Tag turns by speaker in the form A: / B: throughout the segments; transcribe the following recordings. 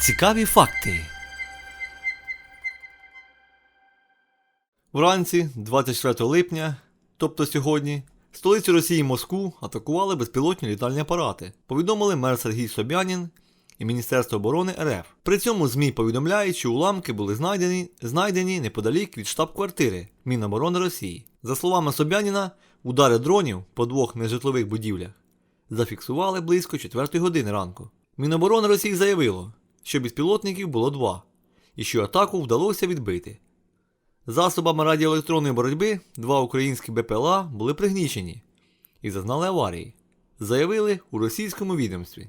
A: Цікаві факти. Вранці, 24 липня, тобто сьогодні, столицю Росії Москву атакували безпілотні літальні апарати, повідомили мер Сергій Собянін і Міністерство оборони РФ. При цьому ЗМІ повідомляють, що уламки були знайдені, знайдені неподалік від штаб-квартири Міноборони Росії. За словами Собяніна, удари дронів по двох нежитлових будівлях зафіксували близько 4 години ранку. Міноборони Росії заявило, що безпілотників було два, і що атаку вдалося відбити. Засобами радіоелектронної боротьби два українські БПЛА були пригнічені і зазнали аварії, заявили у російському відомстві.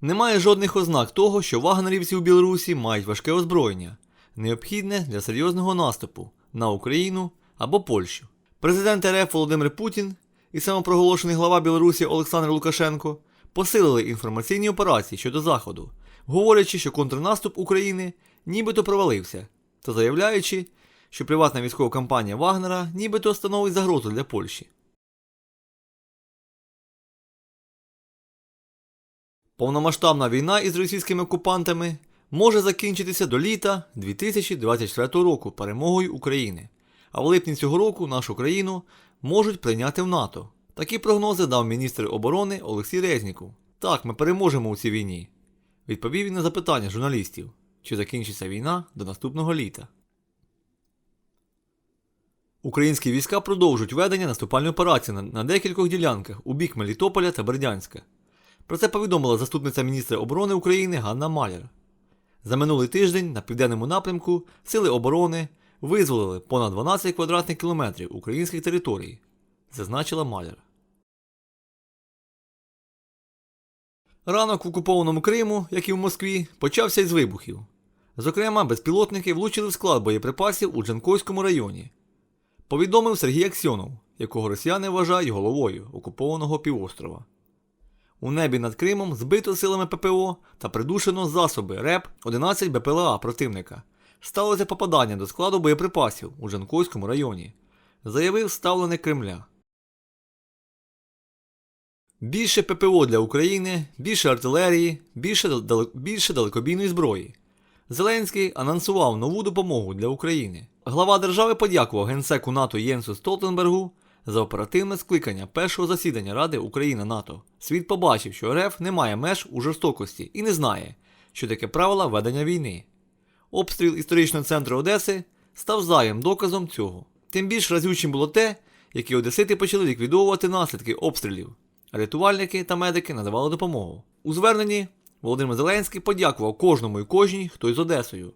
A: Немає жодних ознак того, що вагнерівці у Білорусі мають важке озброєння, необхідне для серйозного наступу на Україну або Польщу. Президент РФ Володимир Путін і самопроголошений глава Білорусі Олександр Лукашенко посилили інформаційні операції щодо Заходу, говорячи, що контрнаступ України нібито провалився, та заявляючи, що приватна військова компанія Вагнера нібито становить загрозу для Польщі. Повномасштабна війна із російськими окупантами може закінчитися до літа 2024 року перемогою України, а в липні цього року нашу країну можуть прийняти в НАТО. Такі прогнози дав міністр оборони Олексій Резніков. Так, ми переможемо у цій війні. Відповів він на запитання журналістів, чи закінчиться війна до наступного літа. Українські війська продовжують ведення наступальної операції на, на декількох ділянках у бік Мелітополя та Бердянська. Про це повідомила заступниця міністра оборони України Ганна Маляр. За минулий тиждень на південному напрямку Сили оборони визволили понад 12 квадратних кілометрів українських територій, зазначила Маляр. Ранок в окупованому Криму, як і в Москві, почався із вибухів. Зокрема, безпілотники влучили в склад боєприпасів у Джанкойському районі. Повідомив Сергій Аксьонов, якого росіяни вважають головою окупованого півострова. У небі над Кримом збито силами ППО та придушено засоби РЕП 11 БПЛА противника. Сталося попадання до складу боєприпасів у Жанкойському районі, заявив ставленик Кремля. Більше ППО для України, більше артилерії, більше, дал- більше далекобійної зброї. Зеленський анонсував нову допомогу для України. Глава держави подякував генсеку НАТО Єнсу Столтенбергу за оперативне скликання першого засідання Ради Україна НАТО. Світ побачив, що РФ не має меж у жорстокості і не знає, що таке правила ведення війни. Обстріл історичного центру Одеси став зайвим доказом цього. Тим більш разючим було те, які одесити почали ліквідовувати наслідки обстрілів, рятувальники та медики надавали допомогу. У зверненні Володимир Зеленський подякував кожному і кожній, хто із Одесою.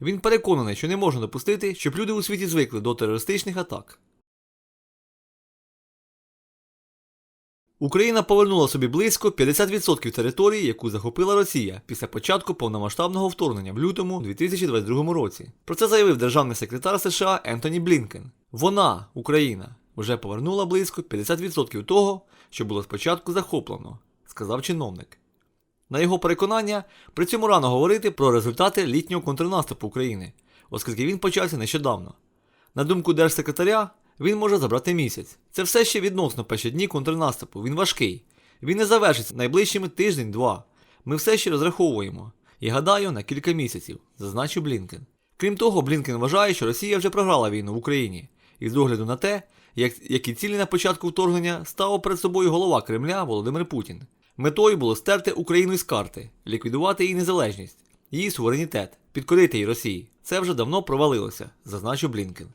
A: Він переконаний, що не можна допустити, щоб люди у світі звикли до терористичних атак. Україна повернула собі близько 50% території, яку захопила Росія після початку повномасштабного вторгнення в лютому 2022 році. Про це заявив державний секретар США Ентоні Блінкен. Вона, Україна, вже повернула близько 50% того, що було спочатку захоплено, сказав чиновник. На його переконання, при цьому рано говорити про результати літнього контрнаступу України, оскільки він почався нещодавно. На думку держсекретаря, він може забрати місяць. Це все ще відносно перші дні контрнаступу. Він важкий. Він не завершиться найближчими тиждень-два. Ми все ще розраховуємо. І гадаю, на кілька місяців, зазначив Блінкен. Крім того, Блінкен вважає, що Росія вже програла війну в Україні, і з огляду на те, як, які цілі на початку вторгнення став перед собою голова Кремля Володимир Путін. Метою було стерти Україну із карти, ліквідувати її незалежність, її суверенітет, підкорити її Росії. Це вже давно провалилося, зазначив Блінкен.